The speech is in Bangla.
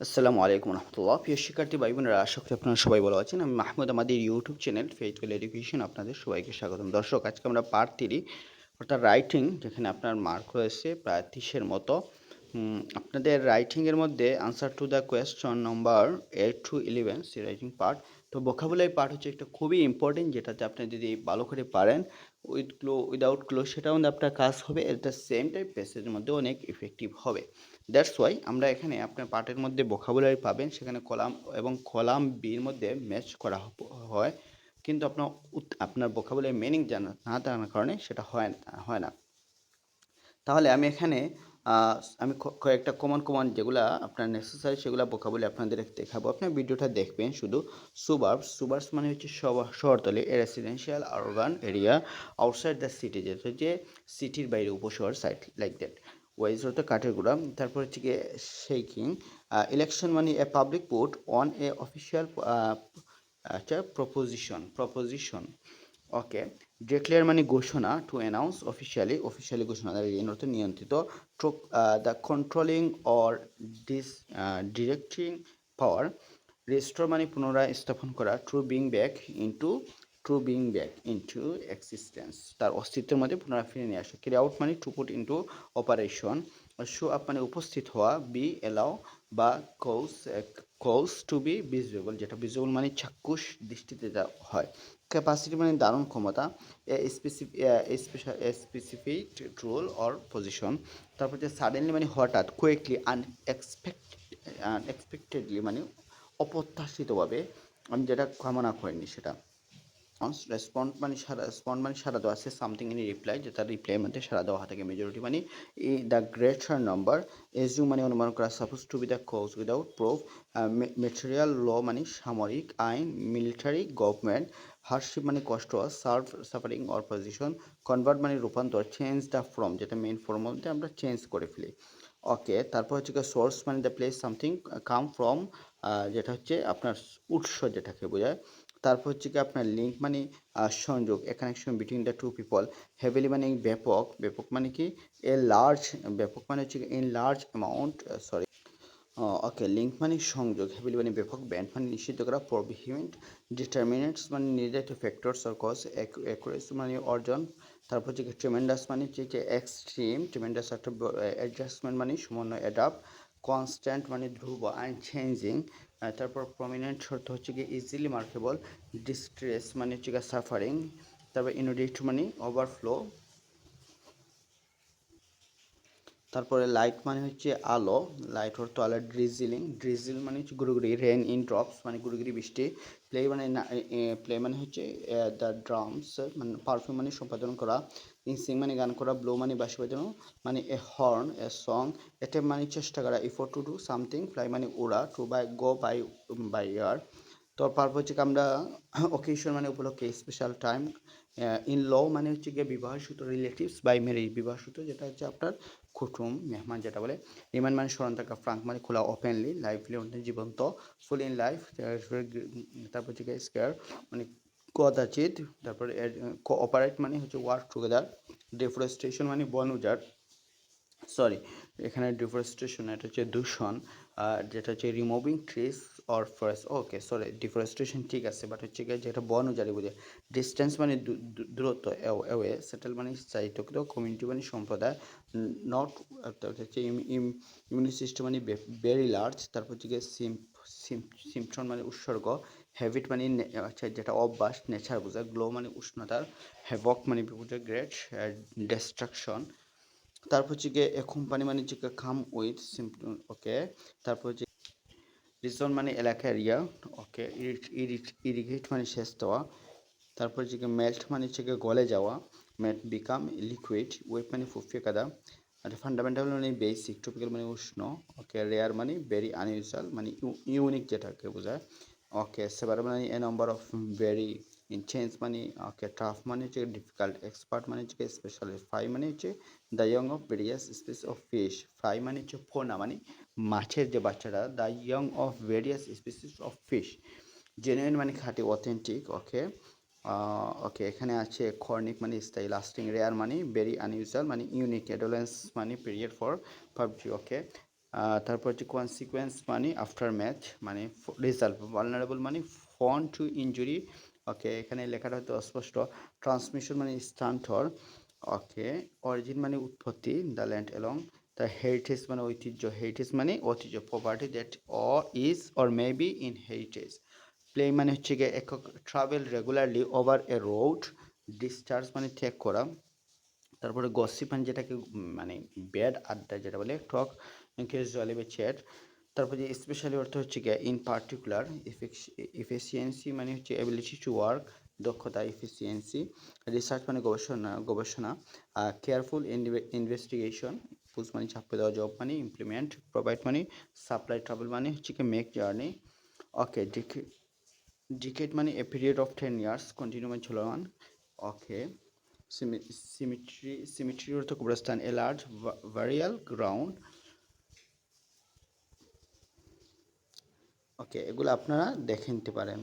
আসসালামু আলাইকুম রহমতুল্লাহ। প্রিয় শিক্ষার্থী ভাই বোনেরা আশা করি আপনারা সবাই ভালো আছেন। আমি মাহমুদ আমাদের ইউটিউব চ্যানেল ফেইথফুল এডুকেশন আপনাদের সবাইকে স্বাগতম। দর্শক, আজকে আমরা পার্ট থ্রি অর্থাৎ রাইটিং যেখানে আপনার মার্ক রয়েছে প্রায় তিরিশের মতো। আপনাদের রাইটিংয়ের মধ্যে answer to the question number eight to eleven C writing part তো ভোকাবুলারি পার্ট হচ্ছে একটা খুবই ইম্পর্টেন্ট যেটাতে আপনি যদি ভালো করে পারেন উইথ ক্লো উইদাউট ক্লো সেটাও আপনার কাজ হবে, এট সেম টাইম পেসেজের মধ্যে অনেক ইফেক্টিভ হবে। দ্যাটস ওয়াই আমরা এখানে আপনার পার্টের মধ্যে ভোকাবুলারি পাবেন, সেখানে কলাম এবং কলাম বির মধ্যে ম্যাচ করা হয়, কিন্তু আপনার আপনার ভোকাবুলারি মিনিং জানা, না জানার কারণে সেটা হয় না হয় না। তাহলে আমি এখানে আমি কয়েকটা কমন কমন যেগুলা আপনার নেসেসারি সেগুলো বোকাবলি আপনাদের দেখাবো। আপনার ভিডিওটা দেখবেন শুধু সুবার্বস সুবার্বস মানে হচ্ছে শহর- শহরতলি residential urban area outside the city যেটা হচ্ছে সিটির বাইরে, উপশহর সাইড লাইক দ্যাট ওয়াইজ হতে কাঠের গুঁড়া। তারপর হচ্ছে গিয়ে শেকিং ইলেকশন মানে a public vote on a official আচ্ছা প্রপোজিশন প্রপোজিশন ওকে ডিক্লেয়ার মানে ঘোষণা টু অ্যানাউন্স অফিসিয়ালি অফিসিয়ালি ঘোষণা অর্থে নিয়ন্ত্রিত the controlling or dis directing power restore মানে পুনরায় স্থাপন করা to bring back into to bring back into existence তার অস্তিত্বের মধ্যে পুনরায় ফিরে নিয়ে আসা। ক্যারি আউট মানে to put into operation show up মানে উপস্থিত হওয়া বি এলাও বা কৌস কৌস টু বি ভিজুয়েবল যেটা ভিজুয়েবল মানে চাক্ষুষ দৃষ্টিতে হয়। ক্যাপাসিটি মানে দারুণ ক্ষমতা স্পেসিফিক রোল অর পজিশন তারপর যে সাডেনলি মানে হঠাৎ কুইকলি আনএক্সপেক্ট আনএক্সপেক্টেডলি মানে অপ্রত্যাশিতভাবে, আমি যেটা কামনা করিনি সেটা। রেসপন্ড মানে সারা রেসপন্ড মানে সারা দেওয়া আছে সামথিং ইন রিপ্লাই যেটা রিপ্লাইয়ের মধ্যে সারা দেওয়া থাকে মেজরিটি মানে এই দ্য গ্রেটার নাম্বার এজু মানে অনুমান করা suppose to be the cause without proof martial law মানে সামরিক আইন মিলিটারি গভর্নমেন্ট হার্ডশিপ মানে কষ্ট severe suffering or position convert মানে রূপান্তর চেঞ্জ দ্য ফ্রম যেটা মেইন ফর্ম মধ্যে আমরা চেঞ্জ করে ফেলি। ওকে তারপর হচ্ছে সোর্স মানে the place something come from যেটা হচ্ছে আপনার উৎস যেটাকে বোঝায়। তারপর হচ্ছে কি আপনার লিঙ্ক মানে সংযোগ a connection between the two people heavily মানে ব্যাপক ব্যাপক মানে কি? এ লার্জ ব্যাপক মানে হচ্ছে in large amount sorry okay link মানে সংযোগ হেভিলি মানে ব্যাপক ব্যান্ড মানে নিষিদ্ধ করা প্রভিহিমেন্ট ডিটারমিনেন্টস মানে নির্ধারিত ফ্যাক্টরস অর কজ অ্যাকুরেসি মানে অর্জন, তারপর হচ্ছে ট্রেমেন্ডাস মানে হচ্ছে এক্সট্রিম ট্রেমেন্ডাস একটা অ্যাডজাস্টমেন্ট মানে সমন্বয় অ্যাডাপ্ট কনস্ট্যান্ট মানে ধ্রুব আনচেঞ্জিং তারপর প্রমিনেন্ট শর্ত হচ্ছে গিয়ে ইজিলি মার্কেবল ডিস্ট্রেস মানে হচ্ছে গিয়ে সাফারিং তারপর ইনোডিট মানে ওভারফ্লো তারপরে লাইট মানে হচ্ছে আলো লাইট অর্থ আলো ড্রিজিলিং ড্রিজিল মানে হচ্ছে গুড়িগুড়ি রেন ইন ড্রপস মানে গুড়িগুড়ি, বৃষ্টি প্লে মানে প্লে মানে হচ্ছে দ্য ড্রামস মানে পারফিউম মানে সম্পাদন করা ইনসিং মানে গান করা ব্লো মানে বাঁশি বাজানো মানে এ হর্ন এ সং এটে মানে চেষ্টা করা effort to do something fly মানে উড়া to by go by by air তো পারপর হচ্ছে কি আমরা অকেশন মানে উপলক্ষে স্পেশাল টাইম ইন ল মানে হচ্ছে গিয়ে বিবাহসূত্র রিলেটিভস বাই ম্যারেজ বিবাহসূত্র যেটা হচ্ছে আপনার কুটুম মেহমান যেটা বলে রিমান মানে স্মরণ থাকা ফ্রাঙ্ক মানে খোলা ওপেনলি লাইফলি মানে জীবন্ত ফুল ইন লাইফ তারপর হচ্ছে স্কেয়ার মানে কদাচিত তারপরে কোঅপারেট মানে হচ্ছে ওয়ার্ক টুগেদার ডিফরেস্টেশন মানে বন উজাড় সরি এখানে ডিফরেস্টেশন এটা হচ্ছে দূষণ, আর যেটা হচ্ছে removing trees or forest okay sorry deforestation ঠিক আছে বাট হচ্ছে গিয়ে যেটা বন উজাড়ি বোঝে ডিস্টেন্স মানে দূরত্ব অ্যাওয়ে সেটেল মানে স্থায়িত্ব কমিউনিটি মানে সম্প্রদায় নট হচ্ছে ইমিউনি সিস্টেম মানে ভেরি লার্জ তারপর হচ্ছে গিয়ে সিম সিমটন মানে উৎসর্গ হ্যাবিট মানে আচ্ছা যেটা অভ্যাস নেচার বোঝায় গ্লো মানে উষ্ণতার হ্যাভক মানে বোঝায় গ্রেট ডিস্ট্রাকশন তারপর হচ্ছে গিয়ে কোম্পানি মানে হচ্ছে কাম উইথ সিম্পটম ওকে তারপর হচ্ছে রিজন মানে এলাকা এরিয়া ওকে ইরিগেট মানে শেষ দেওয়া। তারপর হচ্ছে গিয়ে মেল্ট মানে হচ্ছে গিয়ে গলে যাওয়া। মেল্ট বিকাম লিকুইড ওয়েট মানে ফুফিয়ে কাদা। আর ফান্ডামেন্টাল মানে বেসিক টপিক্যাল মানে উষ্ণ ওকে রেয়ার মানে ভেরি আনইউজুয়াল মানে ইউনিক যেটাকে বোঝায়। ওকে সেবার মানে a number of very change মানে ওকে টাফ মানে হচ্ছে ডিফিকাল্ট এক্সপার্ট মানে হচ্ছে স্পেশালিস্ট ফ্রাই মানে হচ্ছে the young of various species of fish fry মানে হচ্ছে ফোনা মানে মাছের যে বাচ্চাটা the young of various species of fish genuine মানে খাঁটি অথেন্টিক ওকে ওকে এখানে আছে খর্নিক মানে স্থায়ী লাস্টিং রেয়ার মানে ভেরি আনইউজুয়াল মানে ইউনিক অ্যাডোলেন্স মানে পিরিয়ড ফর পাবজি ওকে তারপর হচ্ছে কনসিকুয়েন্স মানে আফটার ম্যাচ মানে রেজাল্ট ভালনারেবল মানে ফন টু ইনজুরি ওকে এখানে লেখাটা হয়তো অস্পষ্ট। ট্রান্সমিশন মানে স্থানান্তর ওকে অরিজিন মানে উৎপত্তি the land along the heritage মানে ঐতিহ্য। হেরিটেজ মানে ঐতিহ্য property that uh is or may be in heritage ply মানে হচ্ছে গিয়ে একক travel regularly over a road discharge মানে ত্যাগ করা। তারপরে গসিপ মানে যেটাকে মানে ব্যাড আড্ডা যেটা বলে টক ক্যাজুয়ালি বা চ্যাট তারপরে যে স্পেশালি অর্থ হচ্ছে গিয়ে ইন পার্টিকুলার এফিসিয়েন্সি মানে হচ্ছে এবিলিটি টু ওয়ার্ক দক্ষতা এফিসিয়েন্সি রিসার্চ মানে গবেষণা গবেষণা কেয়ারফুল ইনভেস্টিগেশন পুজ মানে চাপে দেওয়া জব মানে ইমপ্লিমেন্ট প্রোভাইড মানে সাপ্লাই ট্রাভেল মানে হচ্ছে কি মেক জার্নি ওকে ডিকেট মানে a period of ten years continue মানে চলমান ওকে সিমিট্রি সিমিট্রি অর্থ কবরস্থান এ লার্জ ভারিয়াল গ্রাউন্ড ওকে এগুলো আপনারা দেখে নিতে পারেন।